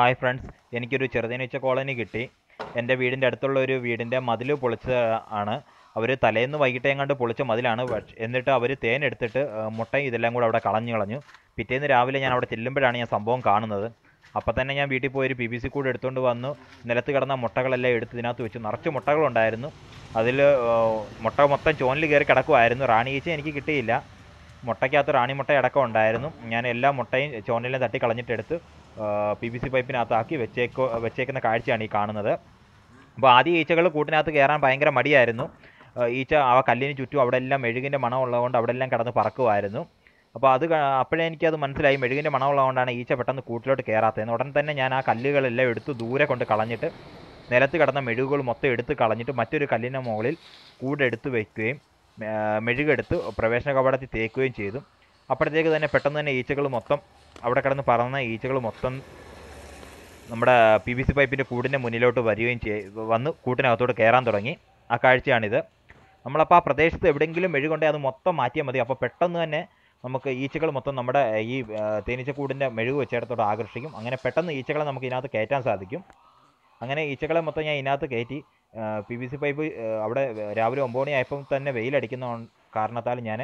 Hi friends എനിക്കൊരു ചെറുതേനീച്ച colony കിട്ടി. എന്റെ വീടിന്റെ അടുത്തുള്ള ഒരു വീടിന്റെ മതിൽ പൊളിച്ച ആണ്. അവർ തലേന്ന് വൈകിട്ട് എങ്ങാണ്ട് പൊളിച്ച മതിലാണ്. എന്നിട്ട് അവർ തേൻ എടുത്തിട്ട് മുട്ടയും ഇതെല്ലാം കൂടെ അവിടെ കളഞ്ഞു കളഞ്ഞു. പിറ്റേന്ന് രാവിലെ ഞാൻ അവിടെ ചെല്ലുമ്പോഴാണ് ഞാൻ സംഭവം കാണുന്നത്. അപ്പം തന്നെ ഞാൻ വീട്ടിൽ പോയി ഒരു പി ബി സി കൂടെ എടുത്തുകൊണ്ട് വന്നു. നിലത്ത് കിടന്ന മുട്ടകളെല്ലാം എടുത്ത് ഇതിനകത്ത് വെച്ചു. നിറച്ച് മുട്ടകളുണ്ടായിരുന്നു. അതിൽ മുട്ട മൊത്തം ചോനിൽ കയറി കിടക്കുമായിരുന്നു റാണി ഈച്ച എനിക്ക് കിട്ടിയില്ല. മുട്ടയ്ക്കകത്ത് റാണിമുട്ട അടക്കം ഉണ്ടായിരുന്നു. ഞാൻ എല്ലാ മുട്ടയും ചോണലിനെ തട്ടി കളഞ്ഞിട്ടെടുത്ത് പി ബി സി പൈപ്പിനകത്താക്കി വെച്ചേക്കോ വെച്ചേക്കുന്ന കാഴ്ചയാണ് ഈ കാണുന്നത്. അപ്പോൾ ആദ്യം ഈച്ചകൾ കൂട്ടിനകത്ത് കയറാൻ ഭയങ്കര മടിയായിരുന്നു. ഈച്ച ആ കല്ലിന് ചുറ്റും അവിടെ എല്ലാം മെഴുകിന്റെ മണം ഉള്ളതുകൊണ്ട് അവിടെ എല്ലാം കിടന്ന് പറക്കുമായിരുന്നു അപ്പോൾ അത് അപ്പോഴേ എനിക്കത് മനസ്സിലായി. മെഴുകിന്റെ മണം ഉള്ളതുകൊണ്ടാണ് ഈച്ച പെട്ടെന്ന് കൂട്ടിലോട്ട് കയറാത്തതെന്ന്. ഉടൻ തന്നെ ഞാൻ ആ കല്ലുകളെല്ലാം എടുത്ത് ദൂരെ കൊണ്ട് കളഞ്ഞിട്ട് നിലത്ത് കിടന്ന മെഴുകുകൾ മൊത്തം എടുത്ത് കളഞ്ഞിട്ട് മറ്റൊരു കല്ലിന്റെ മുകളിൽ കൂടെടുത്ത് വയ്ക്കുകയും മെഴുകെടുത്ത് പ്രവേശന കവാടത്തിൽ തേക്കുകയും ചെയ്തു. അപ്പോഴത്തേക്ക് തന്നെ പെട്ടെന്ന് തന്നെ ഈച്ചകൾ മൊത്തം അവിടെ കിടന്ന് പറന്ന ഈച്ചകൾ മൊത്തം നമ്മുടെ പി വി സി പൈപ്പിന്റെ കൂടിന്റെ മുന്നിലോട്ട് വരികയും ചെയ് വന്ന് കൂട്ടിനകത്തോട്ട് കയറാൻ തുടങ്ങി. ആ കാഴ്ചയാണിത്. നമ്മളപ്പോൾ ആ പ്രദേശത്ത് എവിടെയെങ്കിലും മെഴുകുണ്ടെങ്കിൽ അത് മൊത്തം മാറ്റിയാൽ മതി. അപ്പോൾ പെട്ടെന്ന് തന്നെ നമുക്ക് ഈച്ചകൾ മൊത്തം നമ്മുടെ ഈ തേനീച്ച തേനീച്ചക്കൂടിന്റെ മെഴുക് വെച്ചിടത്തോട്ട് ആകർഷിക്കും. അങ്ങനെ പെട്ടെന്ന് ഈച്ചകളെ നമുക്ക് ഇതിനകത്ത് കയറ്റാൻ സാധിക്കും. അങ്ങനെ ഈച്ചകളെ മൊത്തം ഞാൻ ഇതിനകത്ത് കയറ്റി പി വി സി പൈപ്പ് അവിടെ രാവിലെ ഒമ്പത് മണിയായപ്പം തന്നെ വെയിലടിക്കുന്ന കാരണത്താൽ ഞാൻ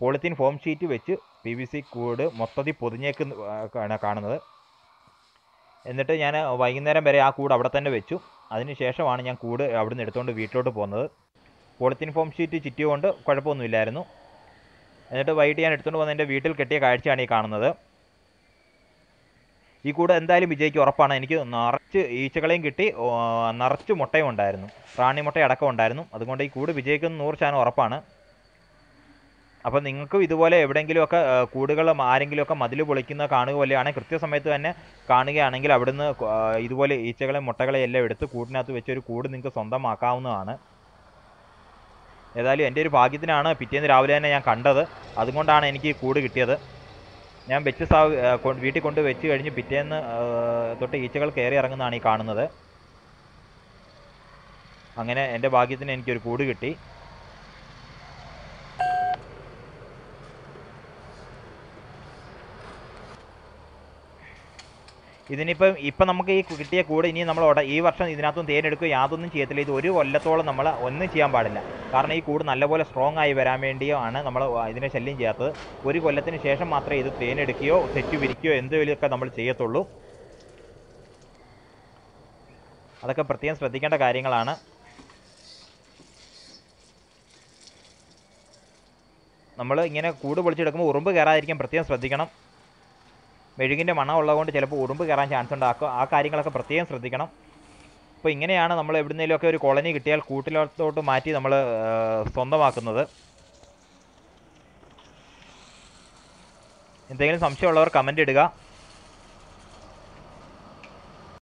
പോളിത്തീൻ ഫോം ഷീറ്റ് വെച്ച് പി വി സി കൂട് മൊത്തത്തിൽ പൊതിഞ്ഞേക്കുന്ന കാണുന്നത്. എന്നിട്ട് ഞാൻ വൈകുന്നേരം വരെ ആ കൂട് അവിടെ തന്നെ വെച്ചു. അതിന് ശേഷമാണ് ഞാൻ കൂട് അവിടുന്ന് എടുത്തുകൊണ്ട് വീട്ടിലോട്ട് പോകുന്നത്. പോളിത്തീൻ ഫോം ഷീറ്റ് ചുറ്റിയുകൊണ്ട് കുഴപ്പമൊന്നുമില്ലായിരുന്നു. എന്നിട്ട് വൈകിട്ട് ഞാൻ എടുത്തുകൊണ്ട് വന്ന് എന്റെ വീട്ടിൽ കെട്ടിയ കാഴ്ചയാണ് ഈ കാണുന്നത്. ഈ കൂടെ എന്തായാലും വിജയിക്കും ഉറപ്പാണ്. എനിക്ക് നിറച്ച് ഈച്ചകളെയും കിട്ടി. നിറച്ച് മുട്ടയും ഉണ്ടായിരുന്നു. റാണി മുട്ട അടക്കം ഉണ്ടായിരുന്നു. അതുകൊണ്ട് ഈ കൂട് വിജയിക്കുന്ന നൂറ് ശതമാനം ഉറപ്പാണ്. അപ്പോൾ നിങ്ങൾക്കും ഇതുപോലെ എവിടെയെങ്കിലുമൊക്കെ കൂടുകൾ ആരെങ്കിലുമൊക്കെ മതിൽ പൊളിക്കുന്ന കാണുക പോലെയാണെങ്കിൽ കൃത്യസമയത്ത് തന്നെ കാണുകയാണെങ്കിൽ അവിടുന്ന് ഇതുപോലെ ഈച്ചകളെ മുട്ടകളെ എല്ലാം എടുത്ത് കൂടിനകത്ത് വെച്ച് ഒരു കൂട് നിങ്ങൾക്ക് സ്വന്തമാക്കാവുന്നതാണ്. ഏതായാലും എന്റെ ഒരു ഭാഗ്യത്തിനാണ് പിറ്റേന്ന് രാവിലെ തന്നെ ഞാൻ കണ്ടത്. അതുകൊണ്ടാണ് എനിക്ക് ഈ കൂട് കിട്ടിയത്. ഞാൻ വെച്ച് സാ വീട്ടിൽ കൊണ്ട് വെച്ച് കഴിഞ്ഞ് പിറ്റേന്ന് തൊട്ട് ഈച്ചകൾ കയറി ഇറങ്ങുന്നതാണ് ഈ കാണുന്നത്. അങ്ങനെ എന്റെ ഭാഗ്യത്തിന് എനിക്കൊരു കൂട് കിട്ടി. ഇതിനിപ്പം ഇപ്പം നമുക്ക് ഈ കിട്ടിയ കൂടെ ഇനി നമ്മൾ ഈ വർഷം ഇതിനകത്തും തേനെടുക്കുക യാതൊന്നും ചെയ്യത്തില്ല. ഇത് ഒരു കൊല്ലത്തോളം നമ്മൾ ഒന്നും ചെയ്യാൻ പാടില്ല. കാരണം ഈ കൂട് നല്ലപോലെ സ്ട്രോങ് ആയി വരാൻ വേണ്ടിയോ ആണ് നമ്മൾ ഇതിനെ ശല്യം ചെയ്യാത്തത്. ഒരു കൊല്ലത്തിന് ശേഷം മാത്രമേ ഇത് തേനെടുക്കുകയോ തെറ്റു വിരിക്കുകയോ എന്തെങ്കിലുമൊക്കെ നമ്മൾ ചെയ്യത്തുള്ളൂ. അതൊക്കെ പ്രത്യേകം ശ്രദ്ധിക്കേണ്ട കാര്യങ്ങളാണ്. നമ്മൾ ഇങ്ങനെ കൂട് പൊളിച്ചെടുക്കുമ്പോൾ ഉറുമ്പ് കയറാതിരിക്കാൻ പ്രത്യേകം ശ്രദ്ധിക്കണം. മെഴുകിന്റെ മണം ഉള്ളതുകൊണ്ട് ചിലപ്പോൾ ഉറുമ്പ് കയറാൻ ചാൻസ് ഉണ്ട്. ആ കാര്യങ്ങളൊക്കെ പ്രത്യേകം ശ്രദ്ധിക്കണം. അപ്പോൾ ഇങ്ങനെയാണ് നമ്മൾ എവിടുന്നേലുമൊക്കെ ഒരു കോളനി കിട്ടിയാൽ കൂട്ടിലോട്ട് മാറ്റി നമ്മൾ സ്വന്തമാക്കുന്നത്. എന്തെങ്കിലും സംശയമുള്ളവർ കമന്റ് ഇടുക.